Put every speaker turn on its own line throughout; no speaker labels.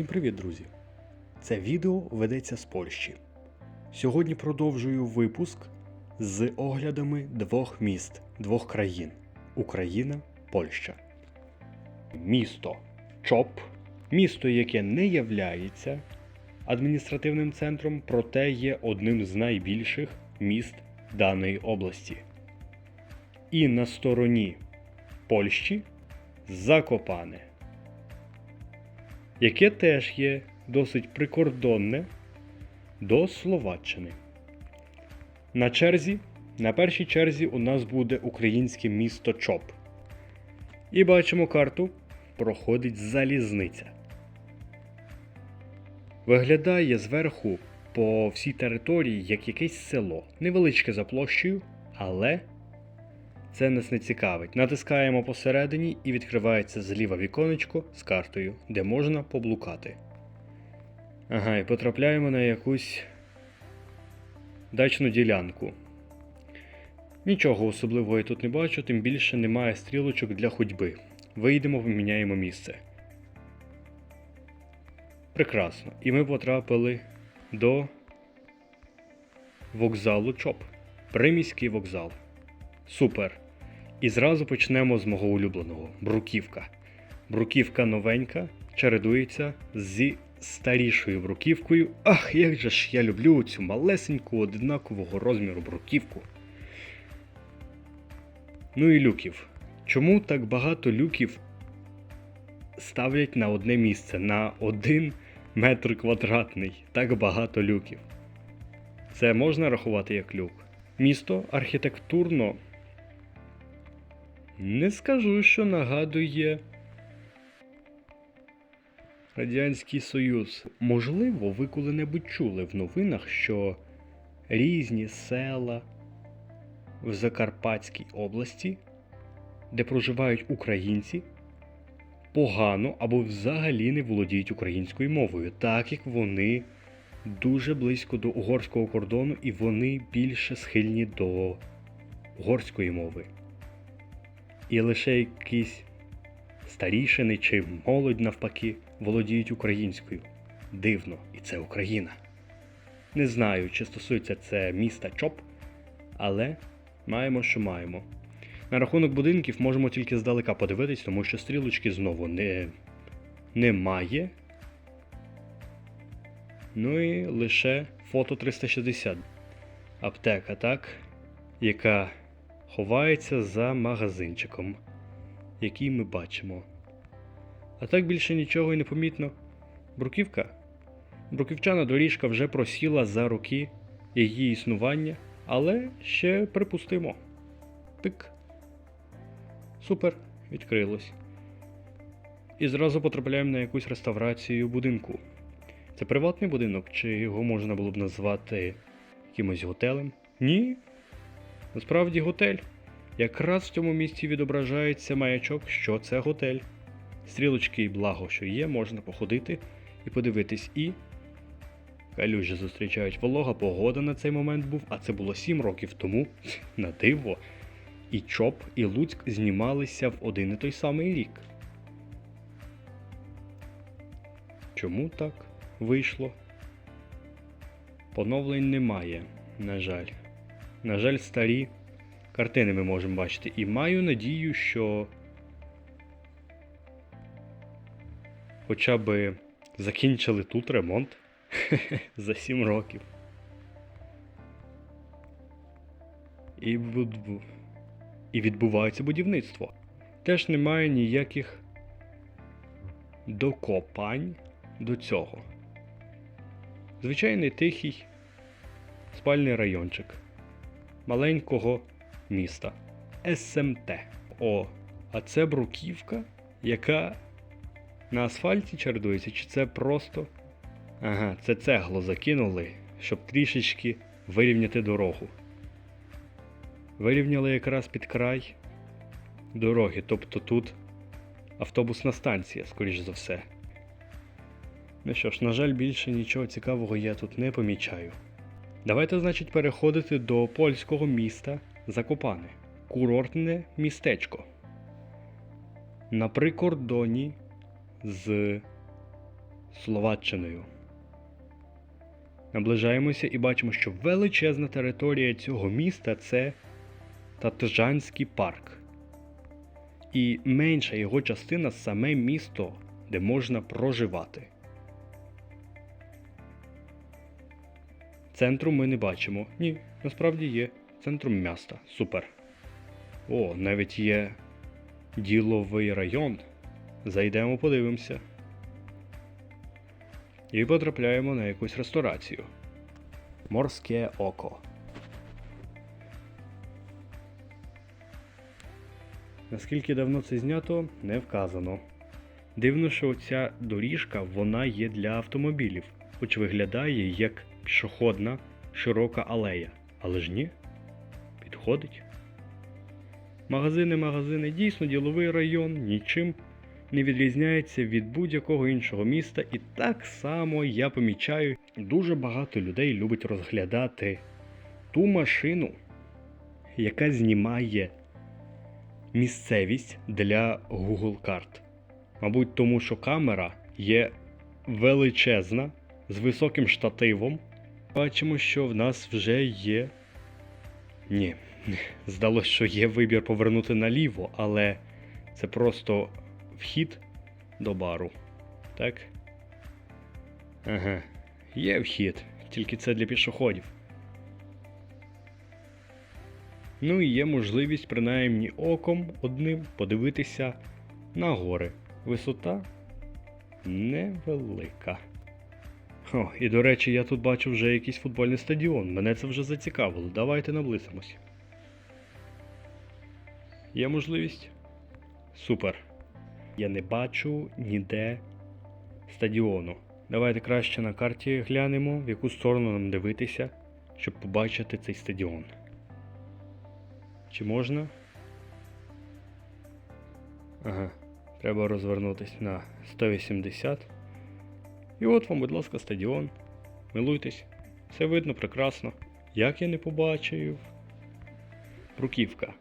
Всім привіт, друзі! Це відео ведеться з Польщі. Сьогодні продовжую випуск з оглядами двох міст, двох країн Україна, Польща. Місто Чоп, місто, яке не являється адміністративним центром, проте є одним з найбільших міст даної області. І на стороні Польщі Закопане яке теж є досить прикордонне до Словаччини. На черзі, на першій черзі у нас буде українське місто Чоп. І бачимо карту, проходить залізниця. Виглядає зверху по всій території як якесь село, невеличке за площею, але це нас не цікавить. Натискаємо посередині і відкривається зліва віконечко з картою, де можна поблукати. Ага, і потрапляємо на якусь дачну ділянку. Нічого особливого я тут не бачу, тим більше немає стрілочок для ходьби. Вийдемо, поміняємо місце. Прекрасно. І ми потрапили до вокзалу ЧОП. Приміський вокзал. Супер. І зразу почнемо з мого улюбленого бруківка. Бруківка новенька чередується зі старішою бруківкою. Ах, як же ж я люблю цю малесеньку однакового розміру бруківку. Ну і люків. Чому так багато люків ставлять на одне місце, на один метр квадратний? Так багато люків. Це можна рахувати як люк. Місто архітектурно не скажу, що нагадує Радянський Союз. Можливо, ви коли-небудь чули в новинах, що різні села в Закарпатській області, де проживають українці, погано або взагалі не володіють українською мовою, так як вони дуже близько до угорського кордону і вони більше схильні до угорської мови. І лише якісь старішини чи молодь навпаки володіють українською. Дивно, і це Україна. Не знаю, чи стосується це міста Чоп, але маємо, що маємо. На рахунок будинків можемо тільки здалека подивитись, тому що стрілочки знову не, немає. Ну і лише фото 360. Аптека, так? Яка ховається за магазинчиком, який ми бачимо. А так більше нічого і не помітно. Бруківка. Бруківчана доріжка вже просіла за роки її існування, але ще припустимо. Пик. Супер, відкрилось. І зразу потрапляємо на якусь реставрацію будинку. Це приватний будинок, чи його можна було б назвати якимось готелем? Ні, Насправді готель. Якраз в цьому місці відображається маячок, що це готель. Стрілочки і благо, що є, можна походити і подивитись. І калюжі зустрічають волога, погода на цей момент був, а це було 7 років тому. На диво. І Чоп, і Луцьк знімалися в один і той самий рік. Чому так вийшло? Поновлень немає, на жаль. На жаль, старі картини ми можемо бачити. І маю надію, що хоча б закінчили тут ремонт за 7 років. І. Відбувається будівництво. Теж немає ніяких докопань до цього. Звичайний тихий спальний райончик маленького міста СМТ. О, а це бруківка, яка на асфальті чередується, чи це просто. Ага, це цегло закинули, щоб трішечки вирівняти дорогу. Вирівняли якраз під край дороги, тобто тут автобусна станція, скоріш за все. Ну що ж, на жаль, більше нічого цікавого я тут не помічаю. Давайте, значить, переходити до польського міста Закопане. Курортне містечко. На прикордоні з Словаччиною. Наближаємося і бачимо, що величезна територія цього міста це Татжанський парк. І менша його частина саме місто, де можна проживати. Центру ми не бачимо. Ні, насправді є. Центром міста. Супер. О, навіть є діловий район. Зайдемо, подивимося. І потрапляємо на якусь ресторацію. Морське око. Наскільки давно це знято, не вказано. Дивно, що ця доріжка вона є для автомобілів, хоч виглядає як пішохідна широка алея. Але ж ні, підходить. Магазини, магазини, дійсно діловий район нічим не відрізняється від будь-якого іншого міста, і так само я помічаю, дуже багато людей любить розглядати ту машину, яка знімає місцевість для Google карт. Мабуть, тому що камера є величезна, з високим штативом. Бачимо, що в нас вже є. Ні, здалося, що є вибір повернути наліво, але це просто вхід до бару. Так? Ага. Є вхід, тільки це для пішоходів. Ну і є можливість, принаймні оком одним подивитися на гори. Висота невелика. О, і до речі, я тут бачу вже якийсь футбольний стадіон. Мене це вже зацікавило. Давайте наблизимось. Є можливість? Супер. Я не бачу ніде стадіону. Давайте краще на карті глянемо, в яку сторону нам дивитися, щоб побачити цей стадіон. Чи можна? Ага. Треба розвернутися на 180. І от вам, будь ласка, стадіон. Милуйтесь. Все видно прекрасно. Як я не побачив. Бруківка.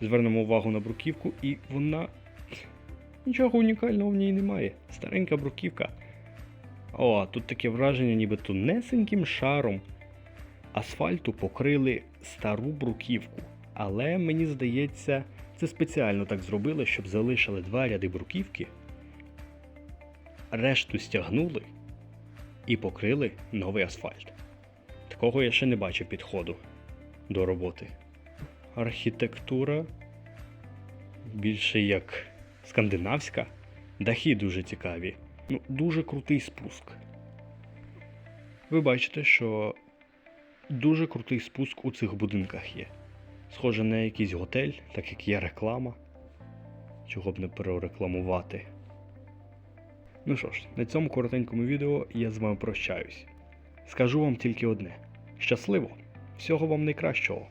Звернемо увагу на бруківку, і вона. Нічого унікального в ній немає. Старенька бруківка. О, тут таке враження, ніби тонесеньким шаром асфальту покрили стару бруківку. Але мені здається, це спеціально так зробили, щоб залишили два ряди бруківки, решту стягнули і покрили новий асфальт. Такого я ще не бачив підходу до роботи. Архітектура більше як скандинавська, дахи дуже цікаві. Ну, дуже крутий спуск. Ви бачите, що дуже крутий спуск у цих будинках є. Схоже на якийсь готель, так як є реклама. Чого б не перерекламувати. Ну що ж, на цьому коротенькому відео я з вами прощаюсь. Скажу вам тільки одне: щасливо! Всього вам найкращого!